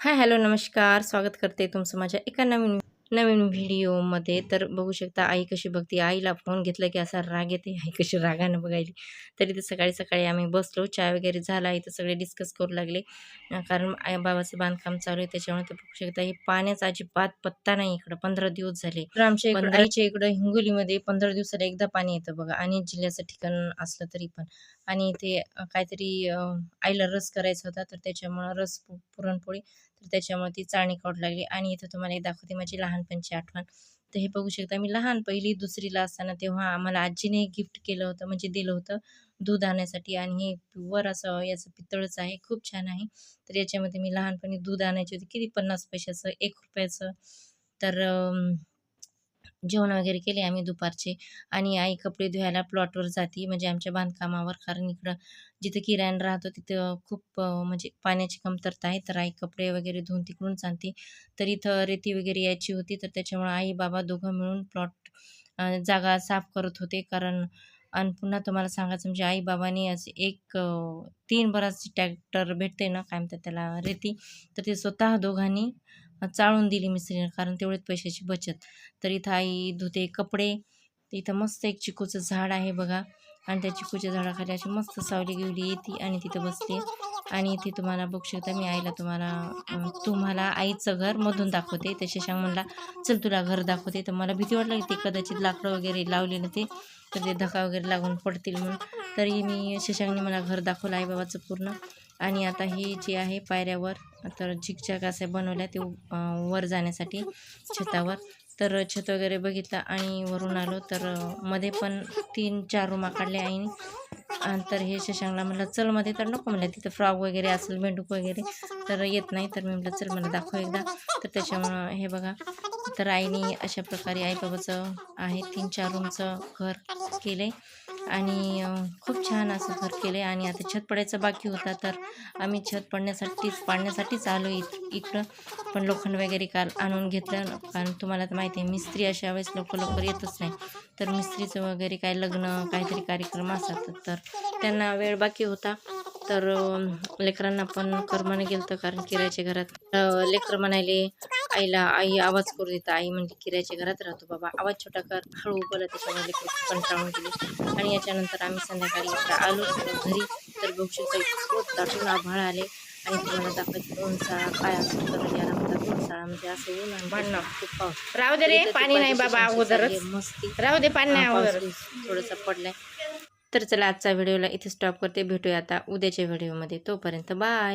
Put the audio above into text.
Hi hello नमस्कार. स्वागत करते तुमचं माझ्या एका नवीन नवीन व्हिडिओमध्ये तर बघू शकता आई कशी बघते आईला फोन घेतला की असा राग येते आई कशी रागानं बघायली तरी ते सकाळी सकाळी आम्ही बसलो चहा वगैरे झाला इथं सगळे डिस्कस करू लागले. कारण आई बाबाचं बांधकाम चालू आहे त्याच्यामुळे ते बघू शकता हे पाण्याचा अजिबात पत्ता नाही इकडं पंधरा दिवस झाले. तर आमच्या इकडं आईच्या इकडं हिंगोलीमध्ये पंधरा दिवसाला एकदा पाणी येतं बघा आणि जिल्ह्याचं ठिकाण असलं तरी पण. आणि ते अं, काहीतरी आईला रस करायचा होता तर त्याच्यामुळं रस पुरणपोळी तर त्याच्यामुळे ती चाळणी काढू लागली. आणि इथं तुम्हाला एक दाखवते माझी लहानपणची आठवण. तर हे बघू शकता मी लहान पहिली दुसरीला असताना तेव्हा आम्हाला आजीने गिफ्ट केलं होतं म्हणजे दिलं होतं दूध आणण्यासाठी आणि हे वर असं याचं पितळच आहे खूप छान आहे. तर याच्यामध्ये मी लहानपणी दूध आणायचे होते किती पन्नास पैशाचं एक रुपयाचं. तर जेवण वगैरे केले आम्ही दुपारचे आणि आई कपडे धुवायला प्लॉटवर जाते. म्हणजे आमच्या बांधकामावर कारण इकडं जिथं किराण राहतो तिथं खूप म्हणजे पाण्याची कमतरता आहे. तर आई कपडे वगैरे धुवून तिकडून जाते तर इथं रेती वगैरे यायची होती. तर त्याच्यामुळे आई बाबा दोघं मिळून प्लॉट जागा साफ करत होते. कारण आणि पुन्हा तुम्हाला सांगायचं म्हणजे आई बाबांनी असे एक तीन बराच ट्रॅक्टर भेटते ना काय म्हणतात त्याला रेती. तर ते स्वतः दोघांनी चाळून दिली मिस्त्रीनं कारण तेवढेच पैशाची बचत. तर इथं आई धुते कपडे इथं मस्त एक चिकूचं झाड आहे बघा. आणि त्या चिकूच्या झाडाखाली अशी मस्त सावली गेली येते आणि तिथं बसते. आणि इथे तुम्हाला बघू शकता मी आईला तुम्हाला तुम्हाला आईचं घर मधून दाखवते. तर शशांक म्हणला चल तुला घर दाखवते. तर मला भीती वाटली ते कदाचित लाकडं वगैरे लावलेलं ते तर ते धक्का वगैरे लागून पडतील म्हणून. तरी मी शशांकने मला घर दाखवलं आईबाबाचं पूर्ण. आणि आता ही जी आहे पायऱ्यावर तर झिकझॅक असं बनवल्या ते वर जाण्यासाठी छतावर. तर छत वगैरे बघितलं आणि वरून आलो तर मध्ये पण तीन चार रूमा काढल्या आईने. आणि तर हे शशांकला म्हणलं चलमध्ये तर नको म्हणलं तिथं फ्रॉक वगैरे असेल मेंढूक वगैरे तर येत नाही. तर मी म्हटलं चल मला दाखव एकदा. तर त्याच्यामुळं हे बघा तर आईने अशा प्रकारे आईबाबाचं आहे तीन चार रूमचं घर केलं आहे आणि खूप छान असं घर केलं आहे आणि आता छत पडायचं बाकी होता. तर आम्ही छत पडण्यासाठीच पाडण्यासाठीच आलो इत इकडं. पण लोखंड वगैरे काल आणून घेतलं. कारण तुम्हाला तर माहिती आहे मिस्त्री अशा वेळेस लवकर लवकर येतच नाही. तर मिस्त्रीचं वगैरे काय लग्न काहीतरी कार्यक्रम असतात. तर त्यांना वेळ बाकी होता. तर लेकरांना पण कर्माने गेलं तर कारण किरायच्या घरात लेकरं म्हणाले आईला आई आवाज करू देता. आई म्हणली किरायच्या घरात राहतो बाबा. आवाज छोटा कर. हळू बोला त्याच्यामुळे लेकरं कंटाळून गेले. आणि याच्यानंतर आम्ही संध्याकाळी आलो. घरी तर शकता खूप दाटून आभाळ आले. आणि तुम्हाला दाखवायचं दोन शाळा काय असं तर याला म्हणतात शाळा म्हणजे असं ऊन आणि भांडणं. खूप पाऊस. राहू दे रे पाणी नाही बाबा अगोदरच. आहे, मस्ती. राहू दे पाणी नाही अगोदर थोडासा पडलाय. तर चला आजचा व्हिडिओला इथे स्टॉप करते. भेटूया आता उद्याच्या व्हिडिओमध्ये. तोपर्यंत बाय.